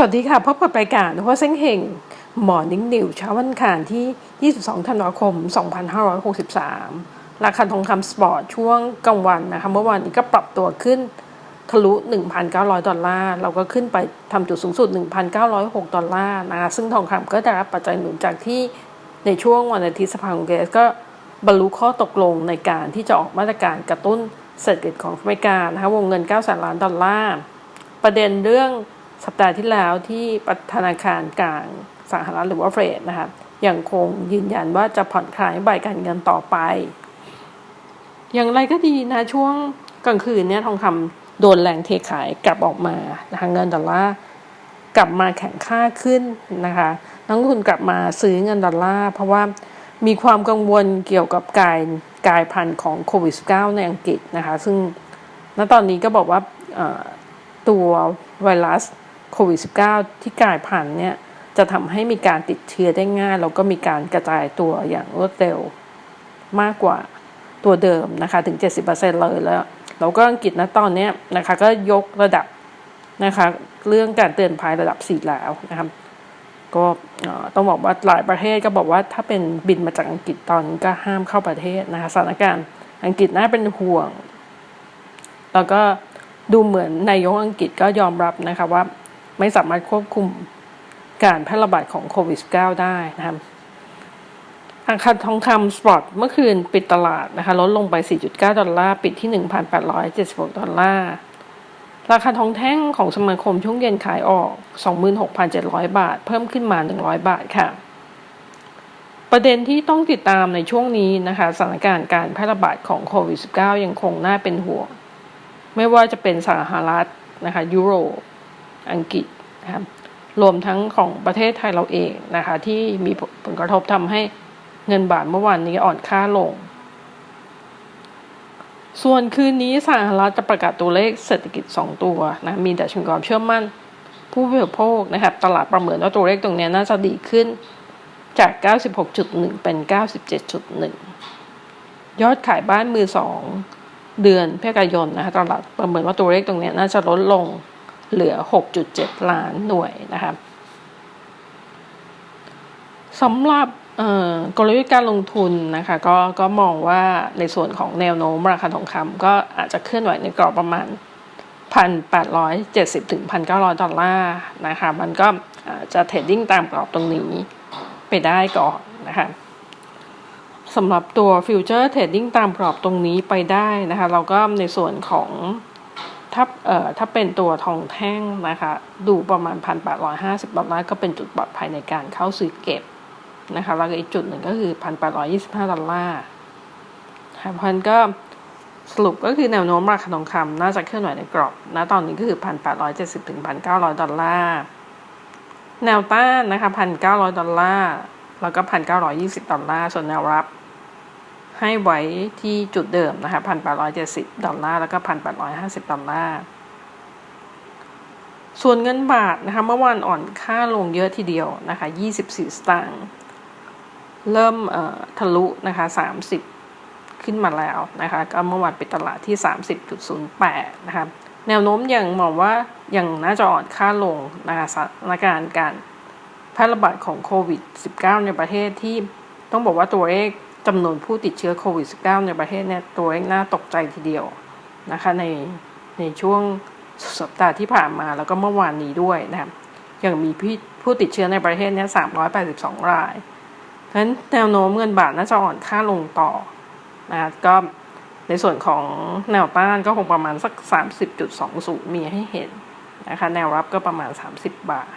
สวัสดีค่ะพบกับรายการหัวเส้งเฮงหมอนิ่งนิวเช้าวันคารที่ 22 ธันวาคม 2563 ราคาทองคำสปอร์ตช่วงกลางวันนะคะเมื่อวานนี้ก็ปรับตัวขึ้นทะลุ 1,900 ดอลลาร์ เราก็ขึ้นไปทำจุดสูงสุด 1,906 ดอลลาร์นะคะซึ่งทองคำก็ได้รับปัจจัยหนุนจากที่ในช่วงวันอาทิตย์สภาคองเกรสก็บรรลุข้อตกลงในการที่จะออกมาตรการกระตุ้นเศรษฐกิจของอเมริกานะคะวงเงิน9แสนล้านดอลลาร์ประเด็นเรื่อง สัปดาห์ที่แล้วที่ธนาคารกลางสหรัฐหรือว่าเฟดนะครับยังคงยืนยันว่าจะผ่อนคลายนโยบายการเงินต่อไป อย่างไรก็ดีนะช่วงกลางคืนเนี่ยทองคำโดนแรงเทขายกลับออกมานะคะเงินดอลลาร์กลับมาแข็งค่าขึ้นนะคะนักลงทุนกลับมาซื้อเงินดอลลาร์เพราะว่ามีความกังวลเกี่ยวกับการกลายพันธุ์ของโควิด -19 ในอังกฤษนะคะ ซึ่งณตอนนี้ก็บอกว่าตัวไวรัส โควิด -19 ที่กลายพันธุ์เนี่ยจะทำให้มีการติดเชื้อได้ง่าย แล้วก็มีการกระจายตัวอย่างรวดเร็วมากกว่าตัวเดิมนะคะถึง 70%เลยแล้วแล้วก็อังกฤษนะตอนนี้นะคะก็ยกระดับนะคะเรื่องการเตือนภัยระดับ 4 แล้วนะครับก็ต้องบอกว่าหลายประเทศก็บอกว่าถ้าเป็นบินมาจากอังกฤษตอนนี้ก็ห้ามเข้าประเทศนะคะสถานการณ์อังกฤษน่าเป็นห่วง แล้วก็ดูเหมือนนายกอังกฤษก็ยอมรับนะคะว่า ไม่สามารถควบคุมการแพร่ระบาดของโควิด -19 ได้นะครับราคาทองคำสปอตเมื่อคืนปิดตลาดนะคะลดลงไป 4.9 ดอลลาร์ ปิดที่ 1,876 ดอลลาร์ ราคาทองแท่งของสมาคมช่วงเย็นขายออก 26,700 บาท เพิ่มขึ้นมา 100 บาทค่ะ ประเด็นที่ต้องติดตามในช่วงนี้นะคะสถานการณ์การแพร่ระบาดของโควิด -19 ยังคงน่าเป็นห่วง ไม่ว่าจะเป็นสหรัฐนะคะยุโรป อังกฤษนะครับรวมทั้งของประเทศไทยเราเองนะคะ ที่มีผลกระทบทำให้เงินบาทเมื่อวานนี้อ่อนค่าลง ส่วนคืนนี้สหรัฐจะประกาศตัวเลขเศรษฐกิจ 2 ตัวนะมีแต่ชงความเชื่อมั่น ผู้บริโภคนะครับ ตลาดประเมินว่าตัวเลขตรงนี้น่าจะดีขึ้นจาก 96.1 เป็น 97.1 ยอดขายบ้านมือสองเดือนพฤศจิกายนนะคะตลาดประเมินว่าตัวเลขตรงนี้น่าจะลดลง เหลือ 6.7 ล้านหน่วยนะครับสำหรับกลยุทธ์การลงทุนนะคะก็ก็มองว่าในส่วนของแนวโน้มราคาทองคำก็อาจจะเคลื่อนไหวในกรอบประมาณ 1,870 ถึง 1,900 ดอลลาร์นะคะมันก็จะเทรดดิ้งตามกรอบตรงนี้ไปได้ก่อนนะคะสำหรับตัวฟิวเจอร์เทรดดิ้งตามกรอบตรงนี้ไปได้นะคะ เราก็ในส่วนของ ถ้าเอ่อถ้าเป็นตัวทองแท่งนะคะ ดูประมาณ 1,850ดอลลาร์ก็เป็นจุดปลอดภัยในการเข้าซื้อเก็บนะคะแล้วก็อีกจุดหนึ่งก็คือ 1,825 ดอลลาร์พันก็สรุปก็คือแนวโน้มราคาทองคำน่าจะเคลื่อนไหวในกรอบนะตอนนี้ก็คือ 1,870ถึง1,900 ดอลลาร์แนวต้านนะคะ 1,900 ดอลลาร์แล้วก็ 1,920 ดอลลาร์ส่วนแนวรับ ให้ไว้ที่จุดเดิมนะคะ1,870ดร้อยเจ็ดสิบดอลลาร์แล้วก็1,850ดร้อยห้าสิบดอลลาร์ส่วนเงินบาทนะคะเมื่อวานอ่อนค่าลงเยอะทีเดียวนะคะ24สตางค์เริ่มทะลุนะคะ30ขึ้นมาแล้วนะคะก็เมื่อวานปิดตลาดที่ 30.08 นะคะแนวโน้มยังมองว่ายังน่าจะอ่อนค่าลงนะคะสถานการณ์การแพร่ระบาดของโควิด -19 ในประเทศที่ต้องบอกว่าตัวเลข จำนวนผู้ติดเชื้อโควิด -19 ในประเทศเนี่ยตัวเลขน่าตกใจทีเดียวนะคะในในช่วงสัปดาห์ที่ผ่านมาแล้วก็เมื่อวานนี้ด้วยนะครับยังมีผู้ติดเชื้อในประเทศนี้382 รายฉะนั้นแนวโน้มเงินบาทน่าจะอ่อนค่าลงต่อนะก็ในส่วนของแนวต้านก็คงประมาณสัก 30.20 มีให้เห็นนะคะแนวรับก็ประมาณ 30 บาท